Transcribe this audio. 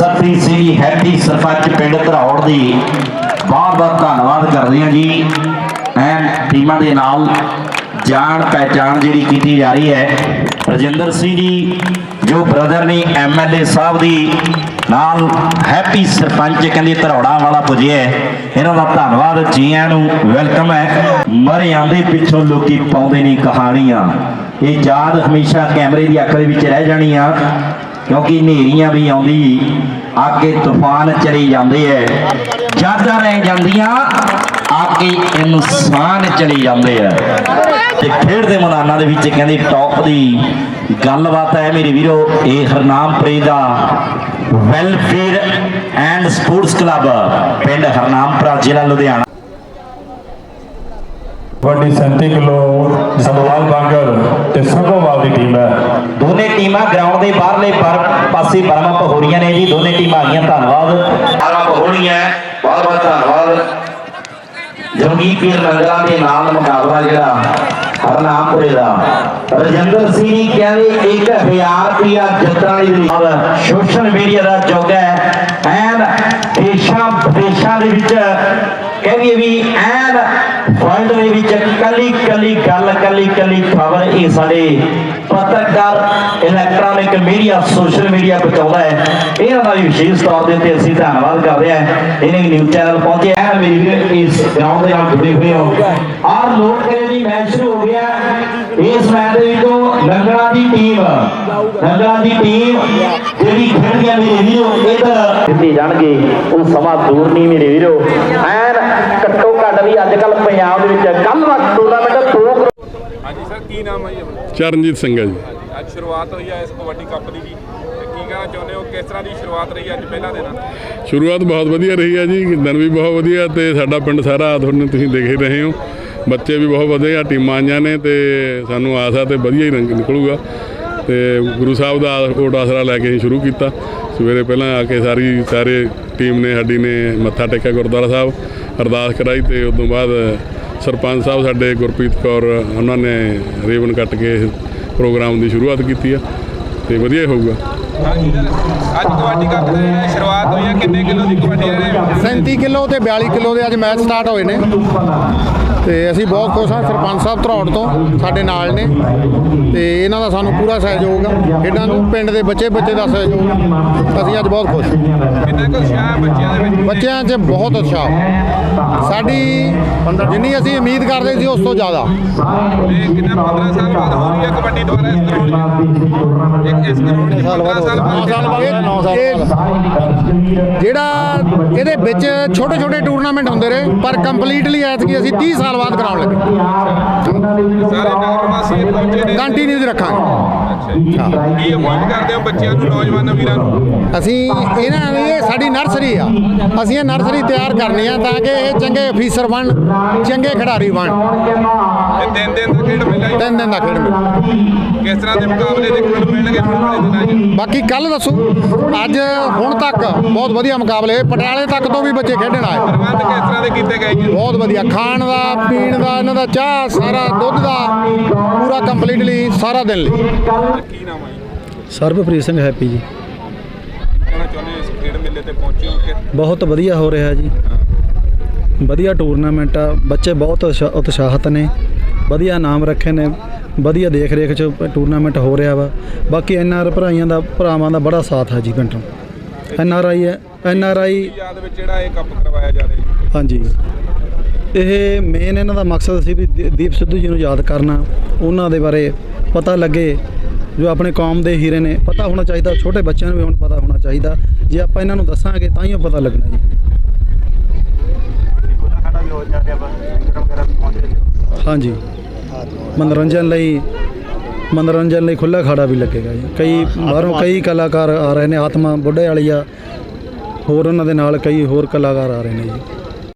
ਸਤਿ ਸਿੰਘ ਹੈਪੀ ਸਰਪੰਚ ਪਿੰਡ ਧਰੌੜ ਦੀ। ਬਹੁਤ ਬਹੁਤ ਧੰਨਵਾਦ ਕਰਦੇ ਹਾਂ ਜੀ। ਐਨ ਟੀਮਾਂ ਦੇ ਨਾਲ ਜਾਣ ਪਹਿਚਾਣ ਜਿਹੜੀ ਕੀਤੀ ਜਾ ਰਹੀ ਹੈ, ਰਜਿੰਦਰ ਸਿੰਘ ਜੀ, ਜੋ ਬ੍ਰਦਰ ਨੇ ਐਮਐਲਏ ਸਾਹਿਬ ਦੀ ਨਾਲ ਹੈਪੀ ਸਰਪੰਚ ਕਹਿੰਦੇ ਧਰੌੜਾ ਵਾਲਾ ਪੁੱਜਿਆ ਇਹਨਾਂ ਦਾ ਧੰਨਵਾਦ, ਜੀਆਂ ਨੂੰ ਵੈਲਕਮ ਹੈ। ਮਰਿਆਂ ਦੇ ਪਿੱਛੋਂ ਲੋਕੀ ਪਾਉਂਦੇ ਨੇ ਕਹਾਣੀਆਂ। ਇਹ ਯਾਦ ਹਮੇਸ਼ਾ ਕੈਮਰੇ ਦੀ ਅੱਖ ਦੇ ਵਿੱਚ ਰਹਿ ਜਾਣੀ ਆ ਕਿਉਂਕਿ ਹਨੇਰੀਆਂ ਵੀ ਆਉਂਦੀ, ਅੱਗੇ, ਤੂਫਾਨ ਚਲੇ ਜਾਂਦੇ ਐ। ਯਾਦਾਂ ਰਹਿ ਜਾਂਦੀਆਂ, ਅੱਗੇ ਇਨਸਾਨ ਚਲੇ ਜਾਂਦੇ ਐ। ਤੇ ਖੇਡ ਦੇ ਮੈਦਾਨਾਂ ਦੇ ਵਿੱਚ ਕਹਿੰਦੇ ਟੌਪ ਦੀ ਗੱਲਬਾਤ ਹੈ ਮੇਰੇ ਵੀਰੋ, ਇਹ ਹਰਨਾਮਪੁਰੇ ਦਾ ਵੈਲਫੇਅਰ ਐਂਡ ਸਪੋਰਟਸ ਕਲੱਬ ਪਿੰਡ ਹਰਨਾਮਪੁਰਾ, ਜ਼ਿਲ੍ਹਾ ਲੁਧਿਆਣਾ। ਵੱਡੀ 37 ਕਿਲੋ ਸੰਭਵਾਲ ਬਾਂਗਰ ਤੇ ਸੰਭਵਾਲ ਦੀ ਟੀਮ ਹੈ। ਦੋਨੇ ਟੀਮਾਂ ਗਰਾਊਂਡ ਦੇ ਬਾਹਰਲੇ ਪਰ ਪਾਸੇ ਬਰਮਾ ਪਹੋੜੀਆਂ ਨੇ ਜੀ। ਦੋਨੇ ਟੀਮਾਂ ਆ ਗਈਆਂ ਧੰਨਵਾਦ। ਬਰਮਾ ਪਹੋੜੀਆਂ ਬਹੁਤ ਬਹੁਤ ਧੰਨਵਾਦ। ਜੰਗੀ ਪੀਰ ਨੰਗਲਾ ਦੇ ਨਾਲ ਮੁਕਾਬਲਾ ਜਿਹੜਾ ਹਰਨਾਮਪੁਰੇ ਦਾ। ਰਜਿੰਦਰ ਸਿੰਘ ਜੀ ਕਹਿੰਦੇ 1000 ਰੁਪਿਆ ਜਿੱਤਣ ਲਈ ਨਾਲ ਸੋਸ਼ਲ ਮੀਡੀਆ ਦਾ ਯੁੱਗ ਹੈ। ਐਨ ਦੇਸ਼ਾਂ ਵਿਦੇਸ਼ਾਂ ਦੇ ਵਿੱਚ ਕਹਿੰਦੇ ਵੀ ਐਨ ਵਰਲਡ ਦੇ ਵਿੱਚ ਕੱਲੀ ਕੱਲੀ ਗੱਲ, ਕੱਲੀ ਕੱਲੀ ਖਬਰ ਇਹ ਸਾਡੇ ਪੱਤਰਕਾਰ ਇਲੈਕਟ੍ਰੋਨਿਕ ਮੀਡੀਆ ਸੋਸ਼ਲ ਮੀਡੀਆ ਪਹੁੰਚਾਉਂਦਾ ਹੈ। ਇਹਨਾਂ ਦਾ ਵੀ ਵਿਸ਼ੇਸ਼ ਤੌਰ ਦੇ ਉੱਤੇ ਅਸੀਂ ਧੰਨਵਾਦ ਕਰਦੇ ਹਾਂ। ਇਹਨੇ ਨਿਊਜ਼ ਚੈਨਲ ਪਹੁੰਚੇ ਹੈ। ਮੇਰੀ ਵੀਰ ਇਸ ਗਰਾਊਂਡ ਦੇ ਨਾਲ ਜੁੜੇ ਹੋਏ ਹੋ। ਆਰ ਲੋਕ ਕਰੇ ਜੀ ਮੈਚ ਸ਼ੁਰੂ ਹੋ ਗਿਆ। ਇਸ ਮੈਚ ਦੇ ਵਿੱਚੋਂ ਲੰਗੜਾ ਦੀ ਟੀਮ ਲੰਗੜਾ ਦੀ ਟੀਮ ਜਿਹੜੀ ਖੇਡਦੀ ਹੈ ਮੇਰੇ ਵੀਰੋ, ਇੱਧਰ ਜਿੱਤੇ ਜਾਣਗੇ। ਉਹ ਸਮਾਂ ਦੂਰ ਨਹੀਂ ਮੇਰੇ ਵੀਰੋ। ਐਨ ਅੱਜ ਕੱਲ ਪੰਜਾਬ ਦੇ ਵਿੱਚ ਕੱਲ ਦਾ ਟੂਰਨਾਮੈਂਟ ਦੋ ਕਰੋੜ ਹਾਂਜੀ ਸਰ ਕੀ ਨਾਮ ਹੈ ਜੀ ਆਪਣਾ? ਚਰਨਜੀਤ ਸਿੰਘ ਹੈ ਜੀ। ਅੱਜ ਸ਼ੁਰੂਆਤ ਹੋਈ ਹੈ ਇਸ ਕਬੱਡੀ ਕੱਪ ਦੀ ਜੀ। ਤੇ ਕੀ ਕਹਿਣਾ ਚਾਹੁੰਦੇ ਹੋ ਕਿਸ ਤਰ੍ਹਾਂ ਦੀ ਸ਼ੁਰੂਆਤ ਰਹੀ ਅੱਜ ਪਹਿਲਾ ਦਿਨ ਸ਼ੁਰੂਆਤ ਬਹੁਤ ਵਧੀਆ ਰਹੀ ਹੈ ਜੀ ਦਿਨ ਵੀ ਬਹੁਤ ਵਧੀਆ ਤੇ ਸਾਡਾ ਪਿੰਡ ਸਾਰਾ ਤੁਹਾਨੂੰ ਤੁਸੀਂ ਦੇਖ ਹੀ ਰਹੇ ਹੋ। ਬੱਚੇ ਵੀ ਬਹੁਤ ਵਧੀਆ ਟੀਮਾਂ ਆਈਆਂ ਨੇ ਤੇ ਸਾਨੂੰ ਆਸ ਆ ਤੇ ਵਧੀਆ ਹੀ ਰੰਗ ਨਿਕਲੂਗਾ। ਤੇ ਗੁਰੂ ਸਾਹਿਬ ਦਾ ਕੋਟ ਆਸਰਾ ਲੈ ਕੇ ਅਸੀਂ ਸ਼ੁਰੂ ਕੀਤਾ। ਸਵੇਰੇ ਪਹਿਲਾਂ ਆ ਕੇ ਸਾਰੀ ਸਾਰੇ ਟੀਮ ਨੇ ਸਾਡੀ ਨੇ ਮੱਥਾ ਟੇਕਿਆ ਗੁਰਦੁਆਰਾ ਸਾਹਿਬ। ਅਰਦਾਸ ਕਰਾਈ ਤੇ ਉਸ ਤੋਂ ਬਾਅਦ ਸਰਪੰਚ ਸਾਹਿਬ ਸਾਡੇ ਗੁਰਪ੍ਰੀਤ ਕੌਰ ਉਹਨਾਂ ਨੇ ਰੇਵਨ ਕੱਟ ਕੇ ਪ੍ਰੋਗਰਾਮ ਦੀ ਸ਼ੁਰੂਆਤ ਕੀਤੀ ਆ ਤੇ ਵਧੀਆ ਹੀ ਹੋਊਗਾ। ਅੱਜ ਕਬੱਡੀ ਕੱਪ ਦੀ ਸ਼ੁਰੂਆਤ ਹੋਈ ਹੈ ਕਿੰਨੇ ਕਿਲੋ ਦੀ ਕਬੱਡੀ ਨੇ 37 ਕਿਲੋ ਤੇ 42 ਕਿਲੋ ਦੇ ਅੱਜ ਮੈਚ ਸਟਾਰਟ ਹੋਏ ਨੇ। ਤੇ ਅਸੀਂ ਬਹੁਤ ਖੁਸ਼ ਹਾਂ ਸਰਪੰਚ ਸਾਹਿਬ ਧਰੌੜ ਤੋਂ ਸਾਡੇ ਨਾਲ ਨੇ। ਤੇ ਇਹਨਾਂ ਦਾ ਸਾਨੂੰ ਪੂਰਾ ਸਹਿਯੋਗ ਆ। ਇਹਨਾਂ ਨੂੰ ਪਿੰਡ ਦੇ ਬੱਚੇ ਬੱਚੇ ਦਾ ਸਹਿਯੋਗ ਅਸੀਂ ਅੱਜ ਬਹੁਤ ਖੁਸ਼ ਹਾਂ। ਕਿੰਨਾ ਕੁ ਉਤਸ਼ਾਹ ਬੱਚਿਆਂ ਦੇ ਵਿੱਚ? ਬੱਚਿਆਂ 'ਚ ਬਹੁਤ ਉਤਸ਼ਾਹ। ਸਾਡੀ ਜਿੰਨੀ ਅਸੀਂ ਉਮੀਦ ਕਰਦੇ ਸੀ ਉਸ ਤੋਂ ਜ਼ਿਆਦਾ। ਤੇ ਕਿੰਨਾ 15 ਸਾਲ ਬਾਅਦ ਹੋ ਰਹੀ ਹੈ ਕਬੱਡੀ ਦੁਆਰਾ ਇਸ ਗਰਾਊਂਡ 'ਚ ਇੱਕ ਇਸ ਗਰਾਊਂਡ 'ਚ 15 ਸਾਲ ਬਾਅਦ 9 ਸਾਲ ਬਾਅਦ? ਜਿਹੜਾ ਇਹਦੇ ਵਿੱਚ ਛੋਟੇ ਛੋਟੇ ਟੂਰਨਾਮੈਂਟ ਹੁੰਦੇ ਰਹੇ ਪਰ ਕੰਪਲੀਟਲੀ ਐਤਕੀ ਅਸੀਂ 30 ਸਾਲ ਬਾਅਦ ਕਰਾਉਣ ਲੱਗੇ। ਸਾਰੇ ਨਗਰ ਵਾਸੀ ਪਹੁੰਚੇ ਨੇ। ਕੰਟੀਨਿਊ ਰੱਖਾਂਗੇ। ਕੀ ਅਪੀਲ ਕਰਦੇ ਹੋ ਬੱਚਿਆਂ ਨੂੰ ਨੌਜਵਾਨਾਂ ਵੀਰਾਂ ਨੂੰ? ਅਸੀਂ ਇਹਨਾਂ ਦੀ ਇਹ ਸਾਡੀ ਨਰਸਰੀ ਆ। ਅਸੀਂ ਇਹ ਨਰਸਰੀ ਤਿਆਰ ਕਰਨੀ ਆ ਤਾਂ ਕਿ ਇਹ ਚੰਗੇ ਅਫੀਸਰ ਬਣ ਚੰਗੇ ਖਿਡਾਰੀ ਬਣ। ਤੇ ਦਿਨ ਦਿਨ ਦਾ ਖੇਡ ਮਿਲਿਆ ਜੀ? ਤਿੰਨ ਦਿਨ ਦਾ ਖੇਡ ਮਿਲ। ਕਿਸ ਤਰ੍ਹਾਂ ਦੇ ਮੁਕਾਬਲੇ ਦੇਖਣ ਨੂੰ ਮਿਲਣਗੇ ਆਉਣ ਵਾਲੇ ਦਿਨਾਂ 'ਚ? ਬਾਕੀ ਕੱਲ ਦੱਸੋ ਅੱਜ ਹੁਣ ਤੱਕ ਬਹੁਤ ਵਧੀਆ ਮੁਕਾਬਲੇ। ਪਟਿਆਲੇ ਤੱਕ ਤੋਂ ਵੀ ਬੱਚੇ ਖੇਡਣ ਆਏ। ਪ੍ਰਬੰਧ ਕਿਸ ਤਰ੍ਹਾਂ ਦੇ ਕੀਤੇ ਗਏ ਜੀ? ਬਹੁਤ ਵਧੀਆ। ਖਾਣ ਦਾ ਪੀਣ ਦਾ ਇਹਨਾਂ ਦਾ ਚਾਹ ਸਾਰਾ ਦੁੱਧ ਦਾ ਪੂਰਾ ਕੰਪਲੀਟਲੀ ਸਾਰਾ ਦਿਨ ਲਈ। ਕੀ ਨਾਮ ਹੈ ਜੀ? ਸਰਬਪ੍ਰੀਤ ਸਿੰਘ ਹੈਪੀ ਜੀ। ਕਹਿਣਾ ਚਾਹੁੰਦੇ ਹੋ ਇਸ ਖੇਡ ਮੇਲੇ ਤੇ ਪਹੁੰਚੇ ਹੋ ਕਿ? ਬਹੁਤ ਵਧੀਆ ਹੋ ਰਿਹਾ ਜੀ। ਵਧੀਆ ਟੂਰਨਾਮੈਂਟ ਆ। ਬੱਚੇ ਬਹੁਤ ਉਤਸ਼ਾ- ਉਤਸ਼ਾਹਤ ਨੇ। ਵਧੀਆ ਨਾਮ ਰੱਖੇ ਨੇ। ਵਧੀਆ ਦੇਖ ਰੇਖ ਚ ਟੂਰਨਾਮੈਂਟ ਹੋ ਰਿਹਾ ਵਾ। ਬਾਕੀ ਐਨ ਆਰ ਭਰਾਈਆਂ ਦਾ ਭਰਾਵਾਂ ਦਾ ਬੜਾ ਸਾਥ ਹੈ ਜੀ ਪਿੰਡ ਨੂੰ ਐਨ ਆਰ ਆਈ ਹੈ। ਐਨ ਆਰ ਆਈ ਯਾਦ ਵਿੱਚ ਜਿਹੜਾ ਇਹ ਕੱਪ ਕਰਵਾਇਆ ਜਾ ਰਿਹਾ ਜੀ। ਹਾਂਜੀ। ਇਹ ਮੇਨ ਇਹਨਾਂ ਦਾ ਮਕਸਦ ਸੀ ਵੀ ਦੀ- ਦੀਪ ਸਿੱਧੂ ਜੀ ਨੂੰ ਯਾਦ ਕਰਨਾ। ਉਹਨਾਂ ਦੇ ਬਾਰੇ ਪਤਾ ਲੱਗੇ। ਜੋ ਆਪਣੇ ਕੌਮ ਦੇ ਹੀਰੇ ਨੇ, ਪਤਾ ਹੋਣਾ ਚਾਹੀਦਾ, ਛੋਟੇ ਬੱਚਿਆਂ ਨੂੰ ਵੀ ਹੁਣ ਪਤਾ ਹੋਣਾ ਚਾਹੀਦਾ। ਜੇ ਆਪਾਂ ਇਹਨਾਂ ਨੂੰ ਦੱਸਾਂਗੇ, ਤਾਂ ਹੀ ਉਹ ਪਤਾ ਲੱਗਣਾ ਜੀ। ਹਾਂਜੀ। ਮਨੋਰੰਜਨ ਲਈ ਮਨੋਰੰਜਨ ਲਈ ਖੁੱਲਾ ਖਾੜਾ ਵੀ ਲੱਗੇਗਾ ਜੀ। ਕਈ ਬਾਹਰੋਂ ਕਈ ਕਲਾਕਾਰ ਆ ਰਹੇ ਨੇ, ਆਤਮਾ ਬੁੱਢੇ ਵਾਲੀ ਆ। ਹੋਰ ਉਹਨਾਂ ਦੇ ਨਾਲ ਕਈ ਹੋਰ ਕਲਾਕਾਰ ਆ ਰਹੇ ਨੇ ਜੀ।